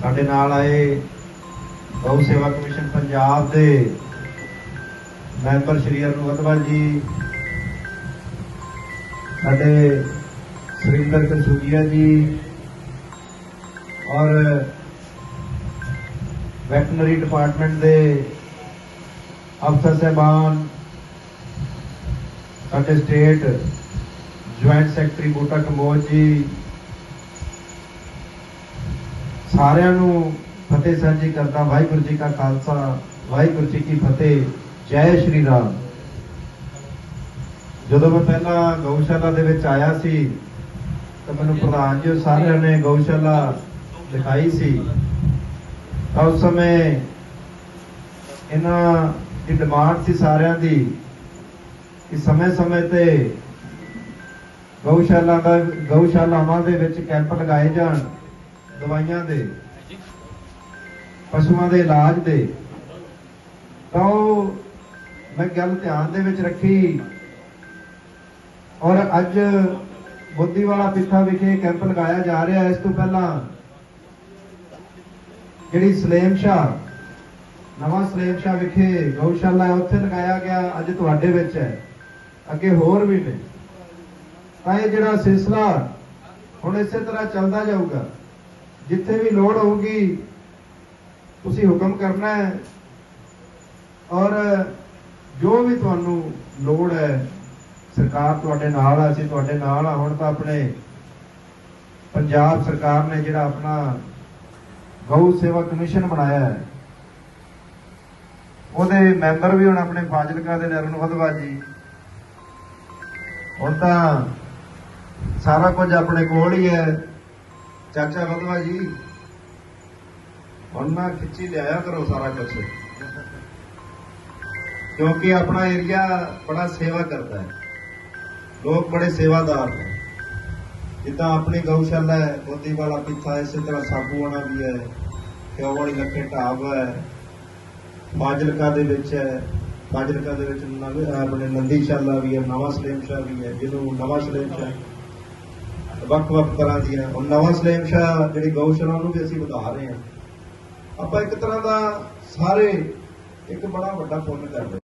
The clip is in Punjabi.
ਸਾਡੇ ਨਾਲ ਆਏ ਗਊ ਸੇਵਾ ਕਮਿਸ਼ਨ ਪੰਜਾਬ ਦੇ ਮੈਂਬਰ ਸ਼੍ਰੀ ਅਰੁਣ ਵਧਵਾ ਜੀ, ਸਾਡੇ ਸੁਰਿੰਦਰ ਕਸੂਰੀਆ ਜੀ ਔਰ ਵੈਟਨਰੀ ਡਿਪਾਰਟਮੈਂਟ ਦੇ ਅਫਸਰ ਸਹਿਬਾਨ, ਸਾਡੇ state joint secretary Boota Kamboj ji ਸਾਰਿਆਂ ਨੂੰ ਫਤਿਹ ਸਾਂਝੀ ਕਰਦਾ, ਵਾਹਿਗੁਰੂ ਜੀ ਕਾ ਖਾਲਸਾ, ਵਾਹਿਗੁਰੂ ਜੀ ਕੀ ਫਤਿਹ, ਜੈ ਸ਼੍ਰੀ ਰਾਮ। ਜਦੋਂ ਮੈਂ ਪਹਿਲਾਂ ਗਊਸ਼ਾਲਾ ਦੇ ਵਿੱਚ ਆਇਆ ਸੀ, ਤਾਂ ਮੈਨੂੰ ਪ੍ਰਧਾਨ ਜੀ ਸਾਰਿਆਂ ਨੇ ਗਊਸ਼ਾਲਾ ਦਿਖਾਈ ਸੀ। ਤਾਂ ਉਸ ਸਮੇਂ ਇਹਨਾਂ ਦੀ ਡਿਮਾਂਡ ਸੀ ਸਾਰਿਆਂ ਦੀ ਕਿ ਸਮੇਂ-ਸਮੇਂ ਤੇ ਗਊਸ਼ਾਲਾ ਦਾ, ਗਊਸ਼ਾਲਾਵਾਂ ਦੇ ਵਿੱਚ ਕੈਂਪ ਲਗਾਏ ਜਾਣ। ਦਵਾਈਆਂ ਦੇ, ਪਸ਼ੂਆਂ ਦੇ ਇਲਾਜ ਦੇ। ਤਾਂ ਉਹ ਮੈਂ ਗੱਲ ਧਿਆਨ ਦੇ ਵਿੱਚ ਰੱਖੀ। ਔਰ ਅੱਜ ਬੁੱਧੀਵਾਲਾ ਪਿੱਠਾ ਵਿਖੇ ਕੈਂਪ ਲਗਾਇਆ ਜਾ ਰਿਹਾ। ਹੈ ਇਸ ਤੋਂ ਪਹਿਲਾਂ ਜਿਹੜੀ ਸਲੇਮ ਸ਼ਾਹ, ਨਵਾਂ ਸਲੇਮ ਸ਼ਾਹ ਵਿਖੇ ਗਊਸ਼ਾਲਾ ਹੈ, ਉੱਥੇ ਲਗਾਇਆ ਗਿਆ। ਅੱਜ ਤੁਹਾਡੇ ਵਿੱਚ ਹੈ। ਅੱਗੇ ਹੋਰ ਵੀ ਨੇ। ਤਾਂ ਇਹ ਜਿਹੜਾ ਸਿਲਸਿਲਾ ਹੁਣ ਇਸੇ ਤਰ੍ਹਾਂ ਚੱਲਦਾ ਜਾਊਗਾ। ਜਿੱਥੇ ਵੀ ਲੋੜ ਹੋਊਗੀ, ਤੁਸੀਂ ਹੁਕਮ ਕਰਨਾ ਹੈ। ਔਰ ਜੋ ਵੀ ਤੁਹਾਨੂੰ ਲੋੜ ਹੈ, ਸਰਕਾਰ ਤੁਹਾਡੇ ਨਾਲ ਆ, ਅਸੀਂ ਤੁਹਾਡੇ ਨਾਲ ਆ। ਹੁਣ ਤਾਂ ਆਪਣੇ ਪੰਜਾਬ ਸਰਕਾਰ ਨੇ ਜਿਹੜਾ ਆਪਣਾ ਗਊ ਸੇਵਾ ਕਮਿਸ਼ਨ ਬਣਾਇਆ ਹੈ, ਉਹਦੇ ਮੈਂਬਰ ਵੀ ਹੁਣ ਆਪਣੇ ਫਾਜ਼ਿਲਕਾ ਦੇ ਨਰਨ ਵਧਵਾ ਜੀ। ਹੁਣ ਤਾਂ ਸਾਰਾ ਕੁਝ ਆਪਣੇ ਕੋਲ ਹੀ ਹੈ। ਚਾਚਾ ਵਧਵਾ ਜੀ, ਹੁਣ ਨਾ ਖਿੱਚੀ ਲਿਆਇਆ ਕਰੋ ਸਾਰਾ ਕੁਝ ਕਿਉਂਕਿ ਆਪਣਾ ਏਰੀਆ ਬੜਾ ਸੇਵਾ ਕਰਦਾ ਹੈ। ਲੋਕ ਬੜੇ ਸੇਵਾਦਾਰ ਨੇ। ਜਿੱਦਾਂ ਆਪਣੀ ਗਊਸ਼ਾਲਾ ਹੈ ਮੋਦੀ ਵਾਲਾ ਪਿੱਥਾ ਇਸੇ ਤਰ੍ਹਾਂ ਸਾਬੂਆਣਾ ਵੀ ਹੈ ਕਿਉਂ ਵਾਲੀ ਲੱਖੇ ਢਾਬ ਹੈ, ਫਾਜ਼ਿਲਕਾ ਦੇ ਵਿੱਚ ਹੈ, ਫਾਜ਼ਿਲਕਾ ਦੇ ਵਿੱਚ ਆਪਣੇ ਨੰਦੀਸ਼ਾਲਾ ਵੀ ਹੈ, ਨਵਾਂ ਸਲੇਮ ਵੀ ਹੈ, ਜਿਹਨੂੰ ਨਵਾਂ ਸਲੇਮ ਵੱਖ-ਵੱਖ ਤਰ੍ਹਾਂ ਦੀਆਂ। ਹੁਣ ਨਵਾਂ ਸਲੇਮ ਸ਼ਾਹ ਜਿਹੜੀ ਗਊਸ਼ਾਲਾ ਉਹਨੂੰ ਵੀ ਅਸੀਂ ਵਧਾ ਰਹੇ ਹਾਂ। ਆਪਾਂ ਇੱਕ ਤਰ੍ਹਾਂ ਦਾ ਸਾਰੇ ਇੱਕ ਬੜਾ ਵੱਡਾ ਪੁੰਨ ਕਰਦੇ